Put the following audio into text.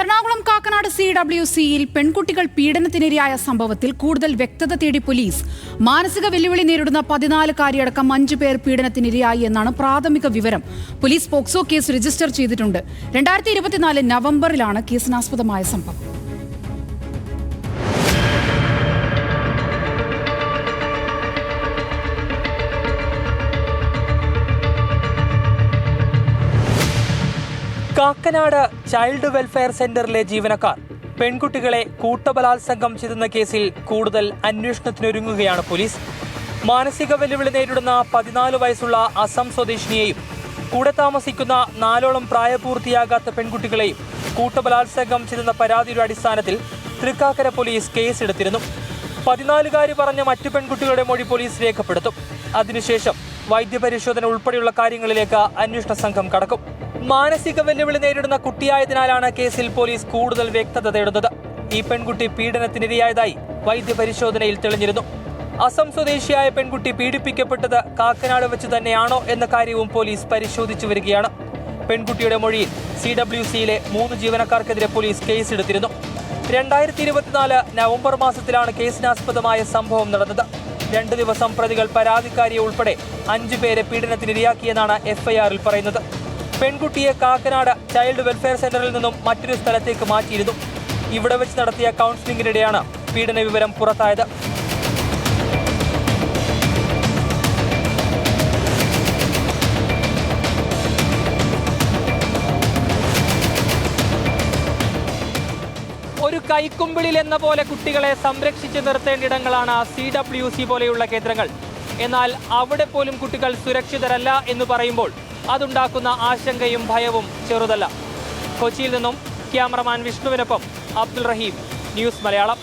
Ernakulam Kakkanad C W സിയിൽ പെൺകുട്ടികൾ പീഡനത്തിനിരയായ സംഭവത്തിൽ കൂടുതൽ വ്യക്തത തേടി പോലീസ്. മാനസിക വെല്ലുവിളി നേരിടുന്ന പതിനാലുകാരിയടക്കം അഞ്ചു പേർ പീഡനത്തിനിരയായി എന്നാണ് പ്രാഥമിക വിവരം. പോലീസ് പോക്സോ കേസ് രജിസ്റ്റർ ചെയ്തിട്ടുണ്ട്. രണ്ടായിരത്തി ഇരുപത്തിനാല് നവംബറിലാണ് കേസിനാസ്പദമായ സംഭവം. കാക്കനാട് ചൈൽഡ് വെൽഫെയർ സെന്ററിലെ ജീവനക്കാർ പെൺകുട്ടികളെ കൂട്ടബലാത്സംഗം ചെയ്തെന്ന കേസിൽ കൂടുതൽ അന്വേഷണത്തിനൊരുങ്ങുകയാണ് പോലീസ്. മാനസിക വെല്ലുവിളി നേരിടുന്ന പതിനാല് വയസ്സുള്ള അസം സ്വദേശിനിയെയും കൂടെ താമസിക്കുന്ന നാലോളം പ്രായപൂർത്തിയാകാത്ത പെൺകുട്ടികളെയും കൂട്ടബലാത്സംഗം ചെയ്തെന്ന പരാതിയുടെ അടിസ്ഥാനത്തിൽ തൃക്കാക്കര പോലീസ് കേസെടുത്തിരുന്നു. പതിനാലുകാരി പറഞ്ഞ മറ്റു പെൺകുട്ടികളുടെ മൊഴി പോലീസ് രേഖപ്പെടുത്തും. അതിനുശേഷം വൈദ്യപരിശോധന ഉൾപ്പെടെയുള്ള കാര്യങ്ങളിലേക്ക് അന്വേഷണ സംഘം കടക്കും. മാനസിക വെല്ലുവിളി നേരിടുന്ന കുട്ടിയായതിനാലാണ് കേസിൽ പോലീസ് കൂടുതൽ വ്യക്തത തേടുന്നത്. ഈ പെൺകുട്ടി പീഡനത്തിനിരയായതായി വൈദ്യപരിശോധനയിൽ തെളിഞ്ഞിരുന്നു. അസം സ്വദേശിയായ പെൺകുട്ടി പീഡിപ്പിക്കപ്പെട്ടത് കാക്കനാട് വെച്ച് തന്നെയാണോ എന്ന കാര്യവും പോലീസ് പരിശോധിച്ചു വരികയാണ്. പെൺകുട്ടിയുടെ മൊഴിയിൽ സി ഡബ്ല്യു സിയിലെ മൂന്ന് ജീവനക്കാർക്കെതിരെ പോലീസ് കേസെടുത്തിരുന്നു. രണ്ടായിരത്തി ഇരുപത്തിനാല് നവംബർ മാസത്തിലാണ് കേസിനാസ്പദമായ സംഭവം നടന്നത്. രണ്ട് ദിവസം പ്രതികൾ പരാതിക്കാരിയെ ഉൾപ്പെടെ അഞ്ചു പേരെ പീഡനത്തിനിരയാക്കിയെന്നാണ് എഫ്ഐആറിൽ പറയുന്നത്. പെൺകുട്ടിയെ കാക്കനാട് ചൈൽഡ് വെൽഫെയർ സെന്ററിൽ നിന്നും മറ്റൊരു സ്ഥലത്തേക്ക് മാറ്റിയിരുന്നു. ഇവിടെ വെച്ച് നടത്തിയ കൗൺസിലിംഗിനിടെയാണ് പീഡന വിവരം പുറത്തായത്. ഒരു കൈക്കുമ്പിളിൽ എന്ന പോലെ കുട്ടികളെ സംരക്ഷിച്ചു നിർത്തേണ്ട ഇടങ്ങളാണ് സി ഡബ്ല്യു സി പോലെയുള്ള കേന്ദ്രങ്ങൾ. എന്നാൽ അവിടെ പോലും കുട്ടികൾ സുരക്ഷിതരല്ല എന്ന് പറയുമ്പോൾ അതുണ്ടാക്കുന്ന ആശങ്കയും ഭയവും ചെറുതല്ല. കൊച്ചിയിൽ നിന്നും ക്യാമറമാൻ വിഷ്ണുവിനൊപ്പം അബ്ദുൾ റഹീം ന്യൂസ് മലയാളം.